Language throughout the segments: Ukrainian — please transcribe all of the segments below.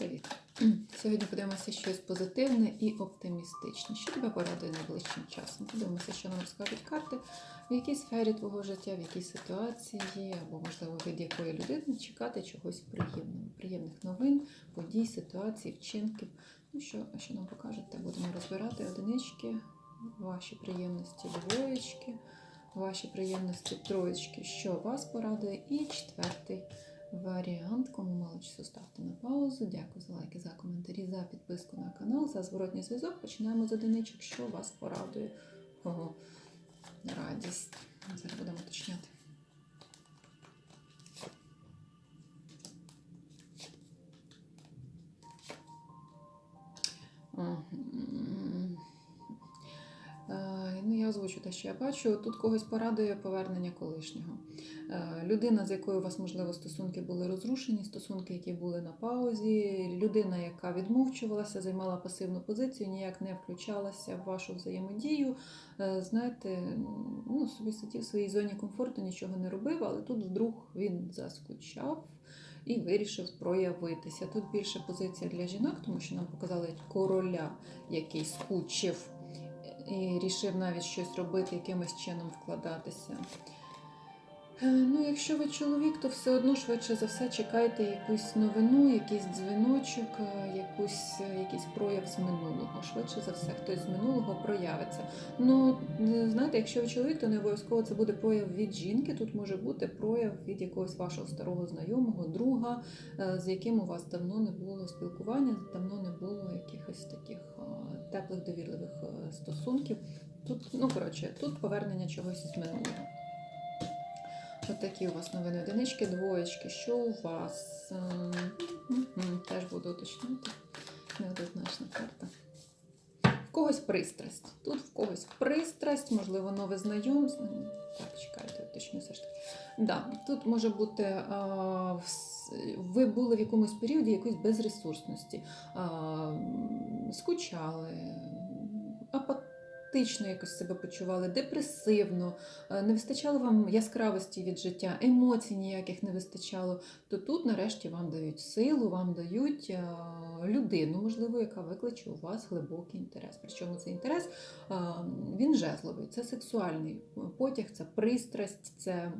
Привіт! Сьогодні подивимося щось позитивне і оптимістичне. Що тебе порадує найближчим часом? Подивимося, що нам розкажуть карти, в якій сфері твого життя, в якій ситуації, або, можливо, від якої людини чекати чогось приємного, приємних новин, подій, ситуацій, вчинків. Ну що, що нам покажете? Будемо розбирати одинички, ваші приємності, двоєчки, ваші приємності, троєчки, що вас порадує, і четвертий варіант. Кому мало часу ставте на паузу. Дякую за лайки, за коментарі, за підписку на канал, за зворотній зв'язок. Починаємо з одиничок, що вас порадує. Кого радість. Зараз будемо уточняти. Озвучу те, що я бачу. Тут когось порадує повернення колишнього. Е, Людина, з якою у вас, можливо, стосунки були розрушені, стосунки, які були на паузі, людина, яка відмовчувалася, займала пасивну позицію, ніяк не включалася в вашу взаємодію. Е, Знаєте, ну, собі сидів в своїй зоні комфорту, нічого не робив, але тут вдруг він заскучав. І вирішив проявитися. Тут більше позиція для жінок, тому що нам показали короля, який скучив і рішив навіть щось робити, якимось чином вкладатися. Е, Ну, якщо ви чоловік, то все одно швидше за все чекайте якусь новину, якийсь дзвіночок, е, якусь, е, якийсь прояв з минулого. Швидше за все, хтось з минулого проявиться. Ну, знаєте, якщо ви чоловік, то не обов'язково це буде прояв від жінки. Тут може бути прояв від якогось вашого старого знайомого, друга, з яким у вас давно не було спілкування, давно не було якихось таких теплих довірливих стосунків. Тут, ну коротше, тут повернення чогось із минулого. От такі у вас новини одинички, двоєчки. Що у вас? Теж буду уточняти. Неоднозначна карта. В когось пристрасть. Тут в когось пристрасть, можливо, нове знайомство. Так, чекайте, уточню все ж таки. Да, тут може бути. Ви були в якомусь періоді якоїсь безресурсності, скучали, апатично якось себе почували, депресивно, е, не вистачало вам яскравості від життя, емоцій ніяких не вистачало, то тут нарешті вам дають силу, вам дають е, людину, можливо, яка викличе у вас глибокий інтерес. Причому цей інтерес е, він жезловий, це сексуальний потяг, це пристрасть, це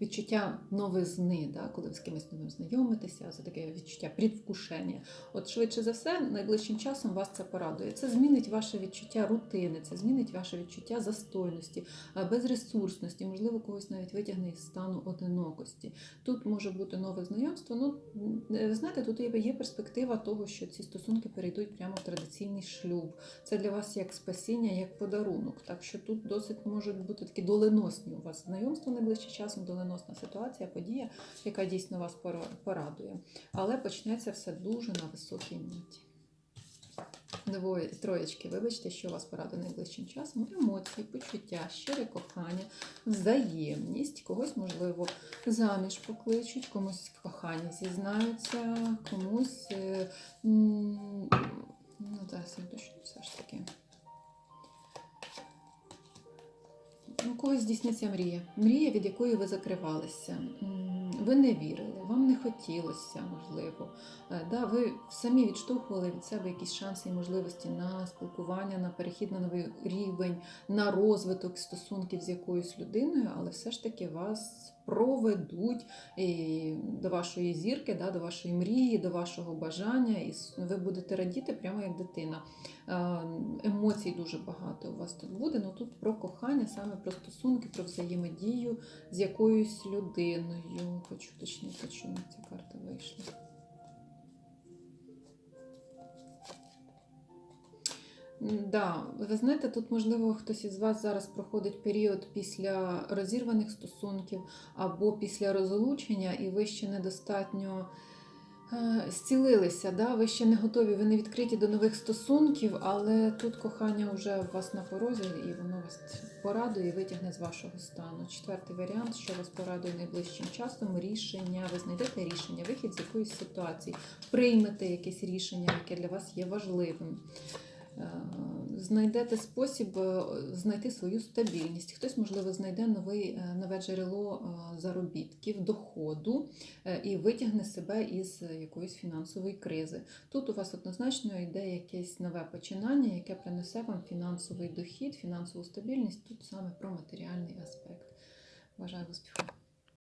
відчуття новизни, да, коли ви з кимось новим знайомитеся, це таке відчуття предвкушення. От швидше за все, найближчим часом вас це порадує. Це змінить ваше відчуття рутини, це змінить ваше відчуття застойності, е, безресурсності, можливо, когось навіть витягне із стану одинокості. Тут може бути нове знайомство. Ну, е, знаєте, тут є перспектива того, що ці стосунки перейдуть прямо в традиційний шлюб. Це для вас як спасіння, як подарунок. Так що тут досить можуть бути такі доленосні у вас знайомства найближчим часом, доленосна ситуація, подія, яка дійсно вас порадує. Але почнеться все дуже на високій ноті. Двоє, троєчки, вибачте, що вас порадує найближчим часом. Емоції, почуття, щире кохання, взаємність, когось, можливо, заміж покличуть, комусь в коханні зізнаються, комусь. е, Ну, зараз я точно все ж таки. У когось здійсниться мрія. Мрія, від якої ви закривалися. Ви не вірили, вам не хотілося, можливо. Е, Да, ви самі відштовхували від себе якісь шанси і можливості на спілкування, на перехід на новий рівень, на розвиток стосунків з якоюсь людиною, але все ж таки вас проведуть і до вашої зірки, да, до вашої мрії, до вашого бажання, і ви будете радіти прямо як дитина. Е, Емоцій дуже багато у вас тут буде. Ну тут про кохання, саме про стосунки, про взаємодію з якоюсь людиною. Хочу уточнити, чому ця карта вийшла. Да, ви знаєте, тут можливо хтось із вас зараз проходить період після розірваних стосунків або після розлучення, і ви ще недостатньо е, зцілилися, да? ви ще не готові, ви не відкриті до нових стосунків, але тут кохання вже у вас на порозі, і воно вас порадує і витягне з вашого стану. Четвертий варіант, що вас порадує найближчим часом, рішення. Ви знайдете рішення, вихід з якоїсь ситуації, приймете якесь рішення, яке для вас є важливим. Е, знайдете спосіб е, знайти свою стабільність. Хтось, можливо, знайде новий, е, нове джерело заробітків, доходу і витягне себе із якоїсь фінансової кризи. Тут у вас однозначно йде якесь нове починання, яке принесе вам фінансовий дохід, фінансову стабільність. Тут саме про матеріальний аспект. Бажаю успіху.